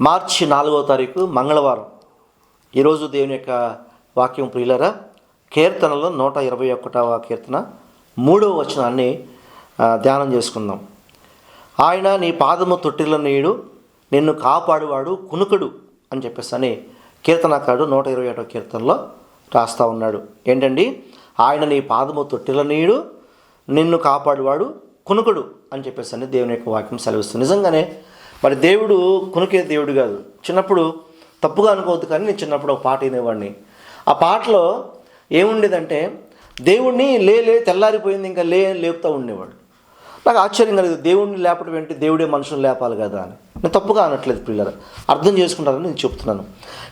మార్చి నాలుగో తారీఖు మంగళవారం. ఈరోజు దేవుని యొక్క వాక్యం ప్రియులరా కీర్తనలో నూట ఇరవై ఒకటవ కీర్తన మూడవ వచనాన్ని ధ్యానం చేసుకుందాం. ఆయన నీ పాదము తొట్టిల నీడు నిన్ను కాపాడువాడు కునుకుడు అని చెప్పేసి అని కీర్తనకారుడు నూట ఇరవై ఒకటో కీర్తనలో రాస్తా ఉన్నాడు. ఏంటండి? ఆయన నీ పాదము తొట్టిల నీడు నిన్ను కాపాడువాడు కునుకుడు అని చెప్పేసి అని దేవుని యొక్క వాక్యం సెలవిస్తుంది. నిజంగానే మరి దేవుడు కొనుకే దేవుడు కాదు. చిన్నప్పుడు తప్పుగా అనుకోవద్దు కానీ నేను చిన్నప్పుడు ఒక పాట వినేవాడిని. ఆ పాటలో ఏముండేదంటే దేవుణ్ణి లే లే తెల్లారిపోయింది ఇంకా లే అని లేపుతూ ఉండేవాడు. నాకు ఆశ్చర్యం కలిగింది దేవుడిని లేపడం ఏంటి? దేవుడే మనుషులు లేపాలి కదా అని. నేను తప్పుగా అనట్లేదు పిల్లలు. అర్థం చేసుకుంటారని నేను చెప్తున్నాను.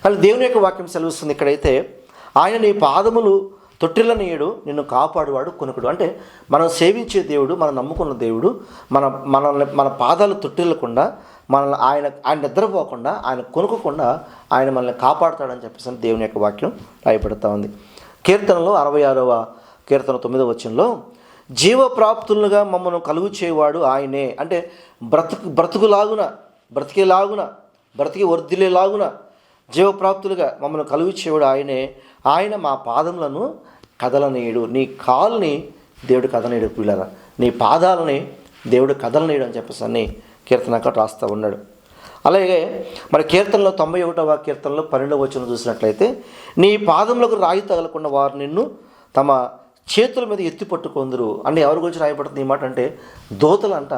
కానీ దేవుని యొక్క వాక్యం సెలవుస్తుంది. ఇక్కడైతే ఆయన నీ పాదములు తొట్టిల్లనీయుడు నిన్ను కాపాడువాడు కొనుకుడు. అంటే మనం సేవించే దేవుడు మనం నమ్ముకున్న దేవుడు మన మనల్ని మన పాదాలు తొట్టిల్లకుండా మనల్ని ఆయన ఆయన నిద్రపోకుండా ఆయన కొనుక్కోకుండా ఆయన మనల్ని కాపాడుతాడని చెప్పేసి దేవుని యొక్క వాక్యం రాయబడుతూ ఉంది. కీర్తనలో అరవై ఆరవ కీర్తన తొమ్మిదవ వచనంలో జీవప్రాప్తులుగా మమ్మల్ని కలుగు చేయవాడు ఆయనే. అంటే బ్రతుకు బ్రతుకులాగున బ్రతికేలాగున బ్రతికి వర్ధిలేలాగున జీవప్రాప్తులుగా మమ్మల్ని కలుగు చేయవాడు ఆయనే. ఆయన మా పాదములను కదలనీయుడు నీ కాలుని దేవుడు కదలనీయుడు పిల్లరా. నీ పాదాలని దేవుడు కదలనీయుడు అని చెప్పేసి అన్ని కీర్తనక రాస్తూ ఉన్నాడు. అలాగే మరి కీర్తనలో తొంభై ఒకటవ కీర్తనలో పన్నెండవ వచ్చిన చూసినట్లయితే నీ పాదములకు రాయి తగలకుండా వారు నిన్ను తమ చేతుల మీద ఎత్తి పట్టుకొందరు. అంటే ఎవరి గురించి రాయబడుతుంది ఈ మాట అంటే దోతలు అంట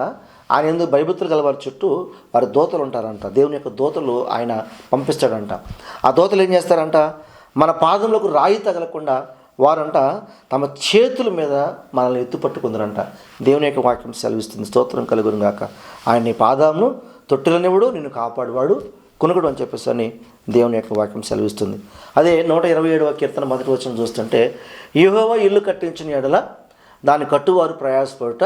ఆయన ఎందుకు భయభక్తులు గల వారి చుట్టూ వారి దోతలు ఉంటారంట. దేవుని యొక్క దోతలు ఆయన పంపిస్తాడంట. ఆ దోతలు ఏం చేస్తారంట? మన పాదములకు రాయి తగలకుండా వారంట తమ చేతుల మీద మనల్ని ఎత్తుపట్టుకుందరంట దేవుని యొక్క వాక్యం సెలవిస్తుంది. స్తోత్రం కలుగును గాక. ఆయన నీ పాదాలను తొట్టిలనివ్వడు నిన్ను కాపాడువాడు కొనుగడు అని చెప్పేసి అని దేవుని యొక్క వాక్యం సెలవిస్తుంది. అదే నూట ఇరవై ఏడవ కీర్తన మొదటి వచ్చిన చూస్తుంటే యహోవా ఇల్లు కట్టించిన ఎడల దాని కట్టువారు ప్రయాసపడుట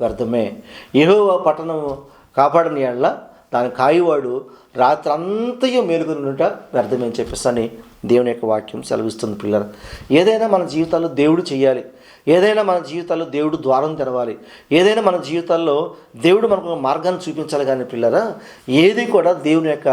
వ్యర్థమే. యహోవా పట్టణం కాపాడని ఎడల దాని కాయవాడు రాత్రంతయు మేలుకునుట వ్యర్థమే అని చెప్పేసి అని దేవుని యొక్క వాక్యం సెలవిస్తుంది పిల్లలు. ఏదైనా మన జీవితాల్లో దేవుడు చేయాలి ఏదైనా మన జీవితాల్లో దేవుడు ద్వారం తెరవాలి. ఏదైనా మన జీవితాల్లో దేవుడు మనకు మార్గాన్ని చూపించాలి కానీ పిల్లరా ఏది కూడా దేవుని యొక్క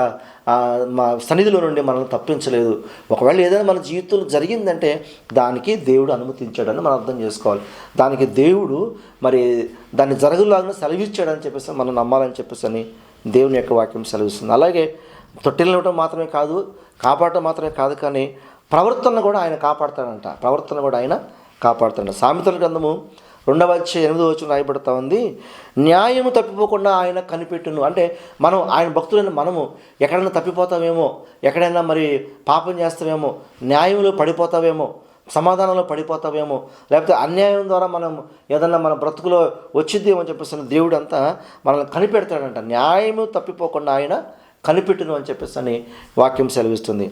మా సన్నిధిలో నుండి మనల్ని తప్పించలేదు. ఒకవేళ ఏదైనా మన జీవితంలో జరిగిందంటే దానికి దేవుడు అనుమతించాడని మనం అర్థం చేసుకోవాలి. దానికి దేవుడు మరి దాన్ని జరగలాగా సెలవిచ్చాడని చెప్పేసి మనం నమ్మాలని చెప్పేసి అని దేవుని యొక్క వాక్యం సెలవిస్తుంది. అలాగే తొట్టిల్లవటం మాత్రమే కాదు కాపాడటం మాత్రమే కాదు కానీ ప్రవర్తన కూడా ఆయన కాపాడతాడంట. ప్రవర్తన కూడా ఆయన కాపాడుతాడు సామెతల గ్రంథము రెండవ వచ్చి ఎనిమిదో వచ్చిన రాయబడుతూ ఉంది. న్యాయము తప్పిపోకుండా ఆయన కనిపెట్టును. అంటే మనం ఆయన భక్తులైన మనము ఎక్కడైనా తప్పిపోతామేమో ఎక్కడైనా మరి పాపం చేస్తామేమో న్యాయంలో పడిపోతావేమో సమాధానంలో పడిపోతావేమో? లేకపోతే అన్యాయం ద్వారా మనం ఏదన్నా మన బ్రతుకులో వచ్చిద్దేమో అని చెప్పేసి దేవుడు అంతా మనల్ని కనిపెడతాడంట. న్యాయము తప్పిపోకుండా ఆయన కనిపెట్టును అని చెప్పేసి అని వాక్యం సెలవిస్తుంది.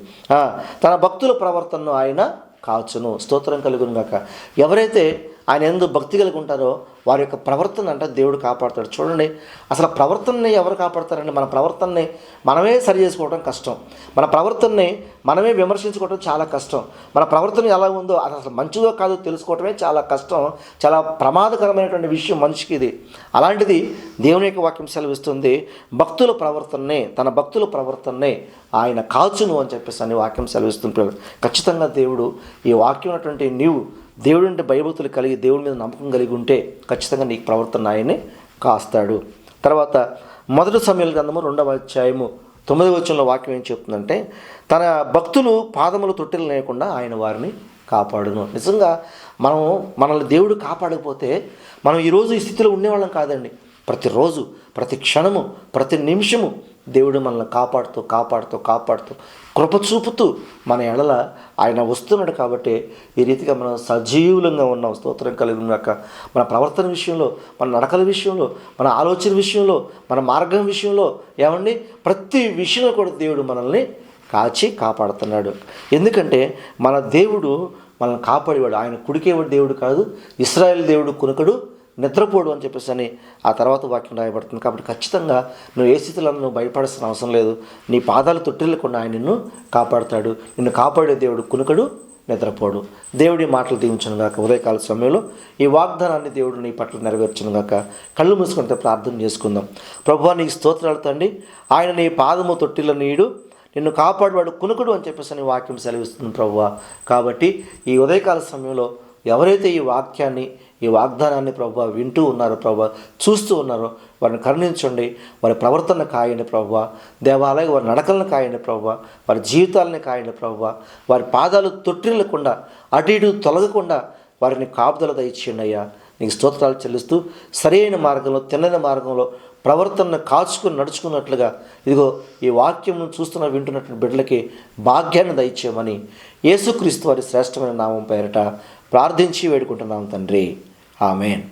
తన భక్తుల ప్రవర్తనను ఆయన కాచును. స్తోత్రం కలుగును గాక. ఎవరైతే ఆయన ఎందు భక్తి కలిగి ఉంటారో వారి యొక్క ప్రవర్తన అంటే దేవుడు కాపాడతాడు. చూడండి అసలు ప్రవర్తనని ఎవరు కాపాడతారండి? మన ప్రవర్తనని మనమే సరి చేసుకోవడం కష్టం. మన ప్రవర్తనని మనమే విమర్శించుకోవడం చాలా కష్టం. మన ప్రవర్తన ఎలా ఉందో అది అసలు మంచిదో కాదో తెలుసుకోవటమే చాలా కష్టం. చాలా ప్రమాదకరమైనటువంటి విషయం మనిషికి ఇది. అలాంటిది దేవుని యొక్క వాక్యం సెలవిస్తుంది భక్తుల ప్రవర్తననే తన భక్తుల ప్రవర్తననే ఆయన కాల్చును అని చెప్పేసి అని వాక్యం సెలవిస్తుంది. ఖచ్చితంగా దేవుడు ఈ వాక్యం ఉన్నటువంటి నీవు దేవుడు అంటే భయభక్తులు కలిగి దేవుడి మీద నమ్మకం కలిగి ఉంటే ఖచ్చితంగా నీకు ప్రవర్తన ఆయనే కాస్తాడు. తర్వాత మొదటి సమయాల గ్రంథము రెండవ అధ్యాయము తొమ్మిది వచ్చంలో వాక్యం ఏం చెప్తుందంటే తన భక్తులు పాదములు తొట్టెలు లేకుండా ఆయన వారిని కాపాడును. నిజంగా మనం మనల్ని దేవుడు కాపాడకపోతే మనం ఈరోజు ఈ స్థితిలో ఉండేవాళ్ళం కాదండి. ప్రతిరోజు ప్రతి క్షణము ప్రతి నిమిషము దేవుడు మనల్ని కాపాడుతూ కాపాడుతూ కాపాడుతూ కృప చూపుతూ మన ఎడల ఆయన వస్తున్నాడు కాబట్టి ఈ రీతిగా మనం సజీవులంగా ఉన్నాం స్తోత్రం కలిగి ఉన్నాక మన ప్రవర్తన విషయంలో మన నడకల విషయంలో మన ఆలోచన విషయంలో మన మార్గం విషయంలో ఏమండి? ప్రతి విషయంలో కూడా దేవుడు మనల్ని కాచి కాపాడుతున్నాడు. ఎందుకంటే మన దేవుడు మనల్ని కాపాడేవాడు. ఆయన కుడికేవాడు దేవుడు కాదు ఇస్రాయేల్ దేవుడు కునుకడు నిద్రపోడు అని చెప్పేసి అని ఆ తర్వాత వాక్యం రాయబడుతుంది. కాబట్టి ఖచ్చితంగా నువ్వు ఏ స్థితిలో నువ్వు భయపడాల్సిన అవసరం లేదు. నీ పాదాలు తొట్టిల్లకుండా ఆయన నిన్ను కాపాడుతాడు. నిన్ను కాపాడే దేవుడు కునుకడు నిద్రపోడు. దేవుడి మాటలు దీవించను గాక. ఉదయకాల సమయంలో ఈ వాగ్దానాన్ని దేవుడు నీ పట్ల నెరవేర్చను గాక. కళ్ళు మూసుకుంటే ప్రార్థన చేసుకుందాం. ప్రభు నీకు స్తోత్రాలు తండి ఆయన నీ పాదము తొట్టిల నీడు. నిన్ను కాపాడువాడు కునుకుడు అని చెప్పేసి అని వాక్యం సెలవిస్తుంది ప్రభువ. కాబట్టి ఈ ఉదయకాల సమయంలో ఎవరైతే ఈ వాక్యాన్ని ఈ వాగ్దానాన్ని ప్రభు వింటూ ఉన్నారు ప్రభు చూస్తూ ఉన్నారు. వారిని కరుణించండి. వారి ప్రవర్తన కాయండి ప్రభు. దేవాలయ వారి నడకలను కాయండి ప్రభు. వారి జీవితాలని కాయండి ప్రభు. వారి పాదాలు తొట్టిల్లకుండా అటు ఇటు తొలగకుండా వారిని కాపుదల దయచేయండి అయ్యా. నీకు స్తోత్రాలు చెల్లిస్తూ సరైన మార్గంలో తిన్నని మార్గంలో ప్రవర్తనను కాచుకుని నడుచుకున్నట్లుగా ఇదిగో ఈ వాక్యం చూస్తున్న వింటున్నటువంటి బిడ్డలకి భాగ్యాన్ని దయచేయమని యేసుక్రీస్తు వారి శ్రేష్టమైన నామం పేరట ప్రార్థించి వేడుకుంటున్నాం తండ్రి. ஆமேன்